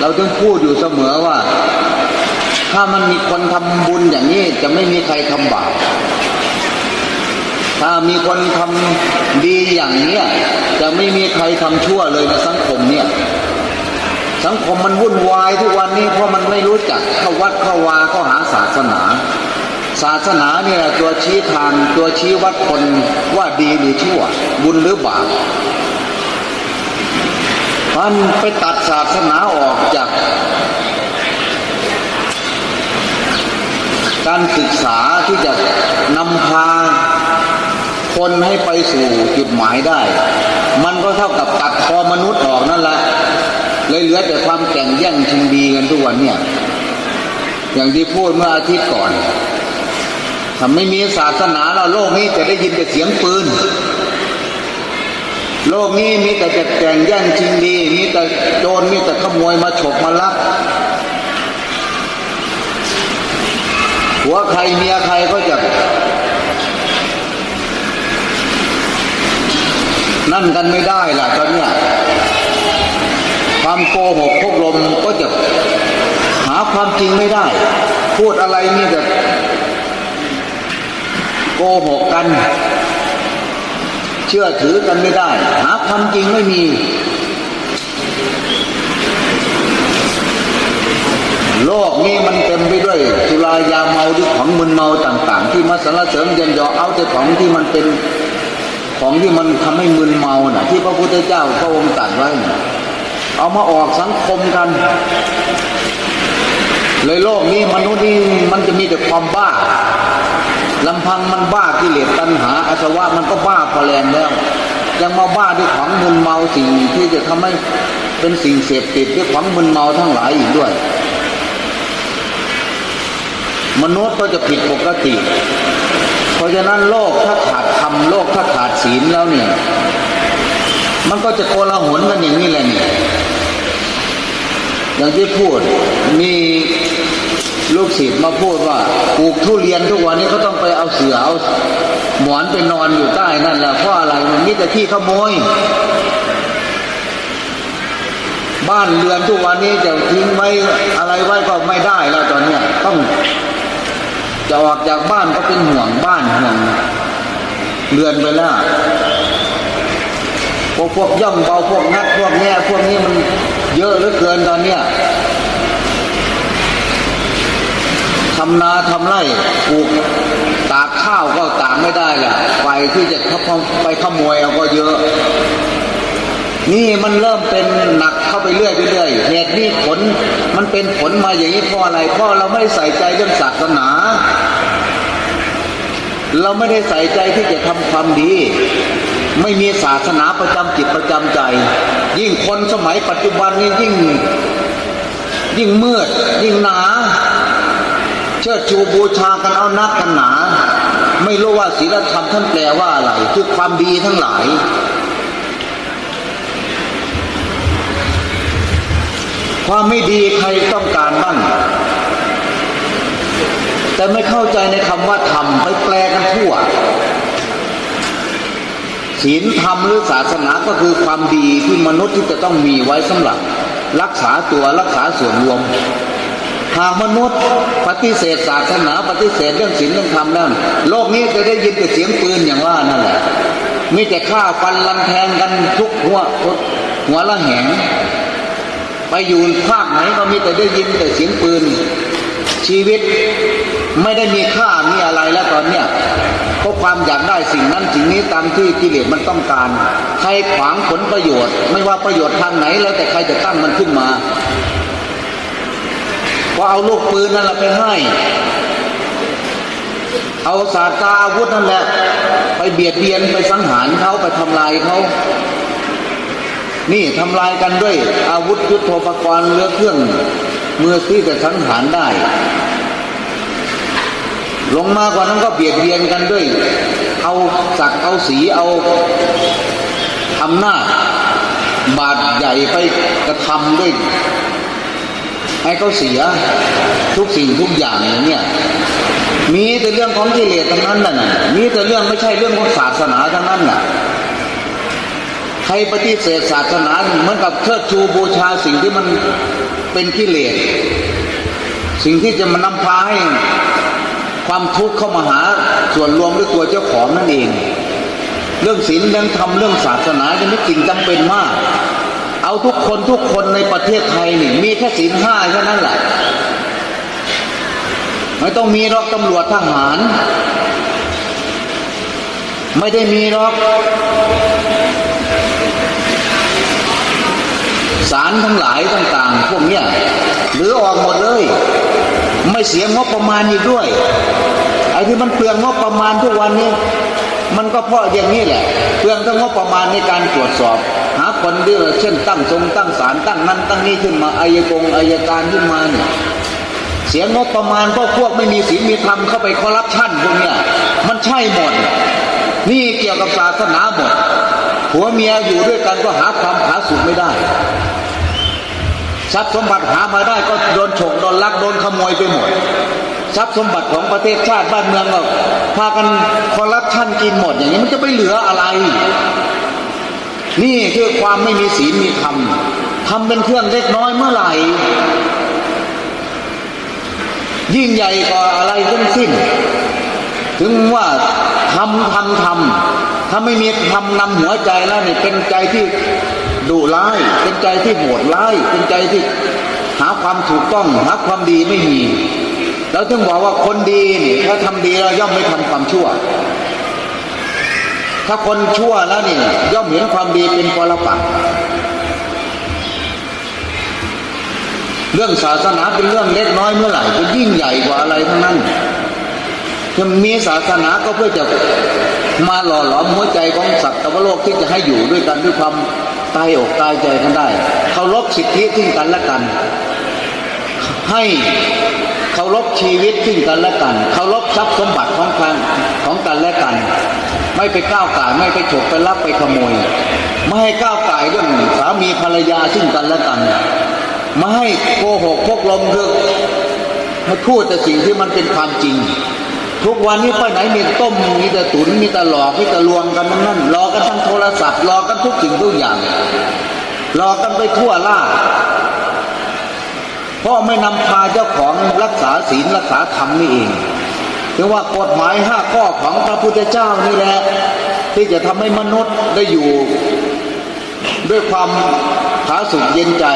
เราต้องพูดอยู่เสมอว่า ถ้ามันมีคนทำบุญอย่างนี้จะไม่มีใครทำบาปถ้ามีคนทำดีอย่างเนี้ยจะไม่มีใครทำชั่วเลยในสังคมเนี่ย สังคมมันวุ่นวายทุกวันนี้เพราะมันไม่รู้จักเข้าวัดเข้าวาเข้าหาศาสนา ศาสนาเนี่ยตัวชี้ทางตัวชี้วัดคนว่าดีหรือชั่ว บุญหรือบาป มันไปตัดศาสนาออกจาก การศึกษาที่จะนำพาคนให้ไปสู่จุดหมายได้ มันก็เท่ากับตัดคอมนุษย์ออกนั่นแหละเลยเหลือแต่ความแข่งแย่งชิงดีกันทุกวันเนี่ย อย่างที่พูดเมื่ออาทิตย์ก่อนถ้าไม่มีศาสนาแล้วโลกนี้จะได้ยินแต่เสียงปืน โลกนี้มีแต่จะแข่งแย่งชิงดี มีแต่โจรมีแต่ขโมยมาฉกมาลักหัวใครเมียใครก็จะ นั่นกันไม่ได้ล่ะตอนนี้ความโกหกพวกลมก็จะหาความจริงไม่ได้ พูดอะไรนี่แต่โกหกกัน เชื่อถือกันไม่ได้ หาความจริงไม่มี โลกนี้มันเต็มไปด้วยสุรายาเมาด้วยของมึนเมาต่าง ๆ ที่มาสรรเสริญเยินยอเอาแต่ของที่มันเป็นของที่มันทำให้มึนเมาน่ะ ที่พระพุทธเจ้าพระองค์ตรัสไว้เอามาออกสังคมกัน เลยโลกนี้มนุษย์นี่มันจะมีแต่ความบ้า ลำพังมันบ้ากิเลสตัณหาอาสวะมันก็บ้าพอแรงแล้ว ยังมาบ้าด้วยของมึนเมาสิ่งที่จะทำให้เป็นสิ่งเสพติดด้วยของมึนเมาทั้งหลายอีกด้วย มนุษย์ก็จะผิดปกติ เพราะฉะนั้นโลกถ้าขาดธรรมโลกถ้าขาดศีลแล้วเนี่ย มันก็จะโกลาหลกันอย่างนี้แหละเนี่ยอย่างที่พูดมี ลูกศิษย์มาพูดว่าปลูกทุเรียนทุกวันนี้ก็ต้องไปเอาเสือเอาหมอนไปนอนอยู่ใต้นั่นแหละเพราะอะไรมันมีแต่ที่ขโมย บ้านเรือนทุกวันนี้จะทิ้งไว้อะไรไว้ก็ไม่ได้แล้วตอนเนี้ยต้องจะออกจากบ้านก็เป็นห่วงบ้านห่วงเรือนไปแล้วพวกพวกย่องเบาพวกงัดพวกแง่พวกนี้มันเยอะเหลือเกินตอนเนี้ย ทำนาทำไร่ปลูกตากข้าวก็ตากไม่ได้แหละไฟที่จะเข้าไปขโมยเอาก็เยอะ นี่มันเริ่มเป็นหนักเข้าไปเรื่อยไปเรื่อยเหตุนี้ผลมันเป็นผลมาอย่างนี้เพราะอะไรเพราะเราไม่ใส่ใจเรื่องศาสนา เราไม่ได้ใส่ใจที่จะทำความดี ไม่มีศาสนาประจำจิตประจำใจ ยิ่งคนสมัยปัจจุบันนี้ยิ่ง ยิ่งมืดยิ่งหนา ชิดชูบูชากันเอานักกันหนา ไม่รู้ว่าศีลธรรมท่านแปลว่าอะไรคือความดีทั้งหลาย ความไม่ดีใครต้องการบ้างแต่ไม่เข้าใจในคำว่าธรรมไปแปลกันทั่วศีลธรรมหรือศาสนาก็คือความดีที่มนุษย์ที่จะต้องมีไว้สำหรับ รักษาตัวรักษาส่วนรวม หากมนุษย์ปฏิเสธศาสนาปฏิเสธเรื่องศีลเรื่องธรรมแล้วโลกนี้จะได้ยินแต่เสียงปืนอย่างว่านั่นแหละมีแต่ฆ่าฟันลันแทงกันทุกหัวหัวละแหง ไปอยู่ภาคไหนก็มีแต่ได้ยินแต่เสียงปืน ชีวิตไม่ได้มีค่ามีอะไรแล้วตอนเนี้ยเพราะความอยากได้สิ่งนั้นสิ่งนี้ตามที่กิเลสมันต้องการ ใครขวางผลประโยชน์ ไม่ว่าประโยชน์ทางไหนแล้วแต่ใครจะตั้งมันขึ้นมา ก็เอาลูกปืนนั่นแหละไปให้ เอาศาตาอาวุธนั่นแหละ ไปเบียดเบียนไปสังหารเขาไปทำลายเขา นี่ทำลายกันด้วย อาวุธยุทโธปกรณ์เรือเครื่องมือที่จะสังหารได้ ลงมากว่านั้นก็เบียดเบียนกันด้วย เอาศักดิ์เอาสีเอาอำนาจบาดใหญ่ไปกระทำด้วย ให้เขาเสียทุกสิ่งทุกอย่างเนี้ยมีแต่เรื่องของกิเลสทั้งนั้นน่ะมีแต่เรื่องไม่ใช่เรื่องของศาสนาทั้งนั้นน่ะใครปฏิเสธศาสนาเหมือนกับเชิดชูบูชาสิ่งที่มันเป็นกิเลสสิ่งที่จะมานำพาให้ความทุกข์เข้ามาหาส่วนรวมด้วยตัวเจ้าของนั่นเอง เรื่องศีลเรื่องธรรมเรื่องศาสนาจะไม่จริงจำเป็นมาก เอาทุกคนทุกคนในประเทศไทยนี่ มีแค่ศีลห้าแค่นั้นแหละไม่ต้องมีรอกตำรวจทหาร ไม่ได้มีรอกสารทั้งหลายต่าง ๆ พวกเนี้ยหรือออกหมดเลย ไม่เสียงบประมาณอีกด้วยไอ้ที่มันเปลืองงบประมาณทุกวันนี้ มันก็เพราะอย่างนี้แหละ เปลืองทั้งงบประมาณในการตรวจสอบ คนที่เช่นตั้งทรงตั้งศาลตั้งนั้นตั้งนี้ขึ้นมาอายกงอายการขึ้นมาเนี่ยเสียงบประมาณก็พวกไม่มีศีลมีธรรมเข้าไปคอรัปชันพวกเนี้ยมันใช่หมด นี่เกี่ยวกับศาสนาหมดผัวเมียอยู่ด้วยกันก็หาความผาสุกไม่ได้ทรัพย์สมบัติหามาได้ก็โดนฉกโดนลักโดนขโมยไปหมดทรัพย์สมบัติของประเทศชาติบ้านเมืองก็พากันคอร์รัปชันกินหมดอย่างนี้มันจะไปเหลืออะไร นี่คือความไม่มีศีลมีธรรมทำเป็นเครื่องเล็กน้อยเมื่อไหร่ ยิ่งใหญ่กว่าอะไรทั้งสิ้น ถึงว่าทำทำทำถ้าไม่มีทำนำหัวใจแล้วเนี่ยเป็นใจที่ดุร้าย เป็นใจที่โหดร้าย เป็นใจที่หาความถูกต้องหาความดีไม่มี แล้วถึงบอกว่าคนดีนี่ถ้าทำดีแล้วย่อมไม่ทำความชั่ว ถ้าคนชั่วแล้วนี่ ย่อมเห็นความดีเป็นปรปักษ์เรื่องศาสนาเป็นเรื่องเล็กน้อยเมื่อไหร่ก็ยิ่งใหญ่กว่าอะไรทั้งนั้นจะมีศาสนาก็เพื่อจะมาหล่อหลอมหัวใจของสัตว์ตวโลกที่จะให้อยู่ด้วยกันด้วยความตายอกตายใจกันได้เคารพสิทธิซึ่งกันและกัน ให้เคารพชีวิตซึ่งกันและกันเคารพทรัพย์สมบัติของกันของกันและกัน ไม่ไปก้าวไก่ไม่ไปฉกไปลักไปขโมย ไม่ให้ก้าวไก่เรื่องสามีภรรยาซึ่งกันและกัน ไม่ให้โกหกพกลมคือให้พูดแต่สิ่งที่มันเป็นความจริง ทุกวันนี้ไปไหนมีต้มมีแต่ตุนมีแต่หลอกมีแต่ลวงกันทั้งนั้นหลอกกันทั้งโทรศัพท์หลอกกันทุกสิ่งทุกอย่างหลอกกันไปทั่วล่าเพราะไม่นำพาเจ้าของรักษาศีลรักษาธรรมนี่เอง เรียกว่ากฎหมายห้าข้อของพระพุทธเจ้านี่แหละที่จะทำให้มนุษย์ได้อยู่ ด้วยความผาสุกเย็นใจ